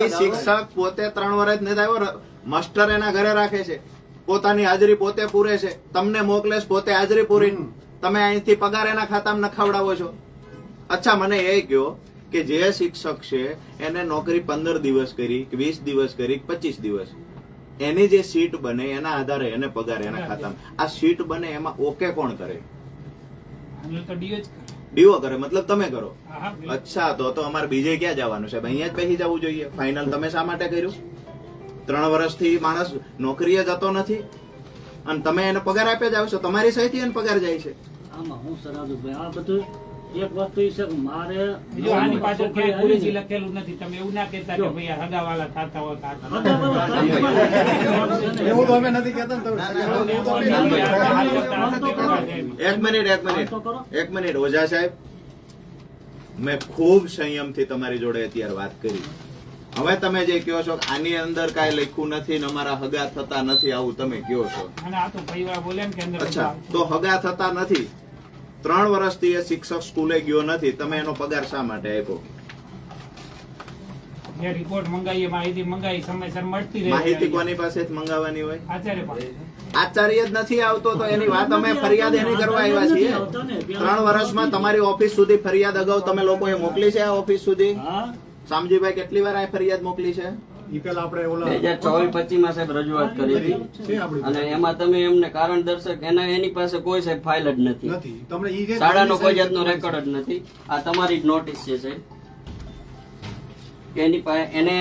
શિક્ષક પોતે ત્રણ વર્ષ નથી આવ્યો માસ્ટર એના ઘરે રાખે છે. પોતાની હાજરી પોતે પૂરે છે. તમને મોકલે પોતે હાજરી પૂરી તમે અહીંથી પગાર એના ખાતામાં નખાવડાવો છો. અચ્છા મને એ કહો કે જે શિક્ષક છે એને નોકરી પંદર દિવસ કરી વીસ દિવસ કરી પચીસ દિવસ. એની જે સીટ બને એના આધારે એને પગાર એના ખાતામાં. આ સીટ બને એમાં ઓકે કોણ કરે. જ કરે. મતલબ તમે કરો. હા, હા, બિલકુલ. અચ્છા તો તો અમારે બીજે ક્યાં જવાનું છે? અહીંયા જ બેસી જવું જોઈએ. ફાઇનલ તમે શા માટે કર્યું? ત્રણ વર્ષથી માણસ નોકરીએ જતો નથી અને તમે એને પગાર આપ્યા જાવ છો તમારી સહીથી એને પગાર જાય છે. આમાં હું સરાજુભાઈ આ બધું એક વસ્તુ એ છે કે મારે આની પાછળ ક્યાંય આવી લખેલું નથી. તમે એવું ના કહેતા કે ભાઈ હગાવાલા થતા હોય. એવું તો અમે નથી કહેતા. એક મિનિટ એક મિનિટ. એક મિનિટ ઓઝા સાહેબ. મેં ખૂબ સંયમથી તમારી જોડે અત્યારે વાત કરી. હવે તમે જે કહો છો આની અંદર કાંઈ લખ્યું નથી ને અમારા હગા થતા નથી આવું તમે કહો છો. અને આ તો ભાઈવા બોલે ને કે અંદર અચ્છા તો હગા થતા નથી. ત્રણ વર્ષથી એ શિક્ષક સ્કૂલે ગયો નથી. તમે એનો પગાર શા માટે આપ્યો? જે રિપોર્ટ મંગાવીએ માહિતી મંગાવી સમયસર મળતી રહે. માહિતી કોની પાસેથી મંગાવવાની હોય? આચાર્ય પાસે. આચાર્ય જ નથી આવતો તો એની વાત અમે ફરિયાદ એની કરવા આવ્યા છીએ. ત્રણ વર્ષમાં તમારી ઓફિસ સુધી ફરિયાદ અગાઉ તમે લોકોએ મોકલી છે આ ઓફિસ સુધી? શામજીભાઈ કેટલી વાર આ ફરિયાદ મોકલી છે? ઈ પેલા આપણે બે ઓલા હજાર ચોવીસ પચીસમાં સાહેબ રજૂઆત કરી હતી. અને એમાં તમે એમને કારણ દર્શક એના એની પાસે કોઈ સાહેબ ફાઇલ જ નથી. નથી. તમને ઈ જે શાળાનો કોઈ જાતનો રેકોર્ડ જ નથી. આ તમારી જ નોટિસ છે સાહેબ. એની પાસે એને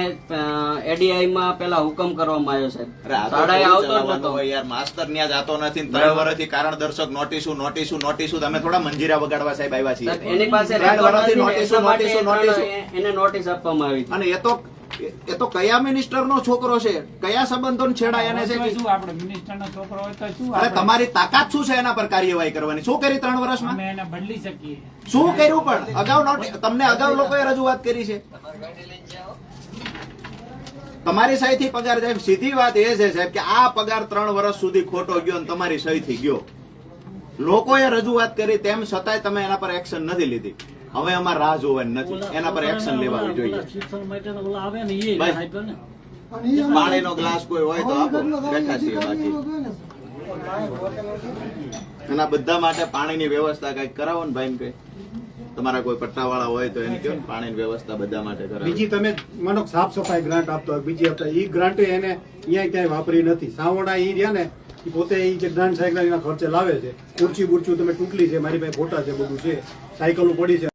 એડીઆઈ માં પેલા હુકમ કરવામાં આવ્યો સાહેબ. અરે શાળાએ આવતો નતો યાર. માસ્તર ન્યા જાતો નથી ત્રણ વર્ષથી કારણ દર્શક નોટિસું નોટિસું નોટિસું. તમે થોડા મંજીરા વગાડવા સાહેબ આવ્યા છીએ. એની પાસે એને નોટિસ આપવામાં આવી અને એ તો એ તો કયા મિનિસ્ટર નો છોકરો છે? કયા સંબંધો છેડાયા છે? શું આપણે મિનિસ્ટર નો છોકરો હોય તો શું અરે તમારી તાકાત શું છે એના પર કાર્યવાહી કરવાની? શું કરી ત્રણ વર્ષમાં? અમે એને બદલી શકીએ. શું કર્યું પણ? અગાઉ તમને અગાઉ લોકોએ રજૂઆત કરી છે. તમારી સહીથી પગાર સાહેબ સીધી વાત એ છે સાહેબ કે આ પગાર ત્રણ વર્ષ સુધી ખોટો ગયો અને તમારી સહીથી ગયો. લોકોએ રજૂઆત કરી તેમ છતાંય તમે એના પર એક્શન નથી લીધી. હવે અમારે રાહ જોવાની નથી. એના પર એક્શન લેવાની જોઈએ. પાણીનો ગ્લાસ કોઈ હોય તો આપો. બેઠા છીએ બાકી. એના બધા માટે પાણીની વ્યવસ્થા કંઈક કરાવો ને ભાઈ કઈ તમારા કોઈ પટ્ટાવાળા હોય તો એને કહો ને પાણીની વ્યવસ્થા બધા માટે કરાવો. બીજી તમે માનો સાફ સફાઈ ગ્રાન્ટ આપતો હોય બીજી આપતા એ ગ્રાન્ટ એને અહીંયા ક્યાંય વાપરી નથી. સાવડા એ રહ્યા ને પોતે એ જે ગ્રાન્ટ સાયકલ એના ખર્ચે લાવે છે. ખુરચી બુરચી તમે તૂટલી છે મારી પાસે ફોટા છે બધું છે. સાયકલો પડી છે.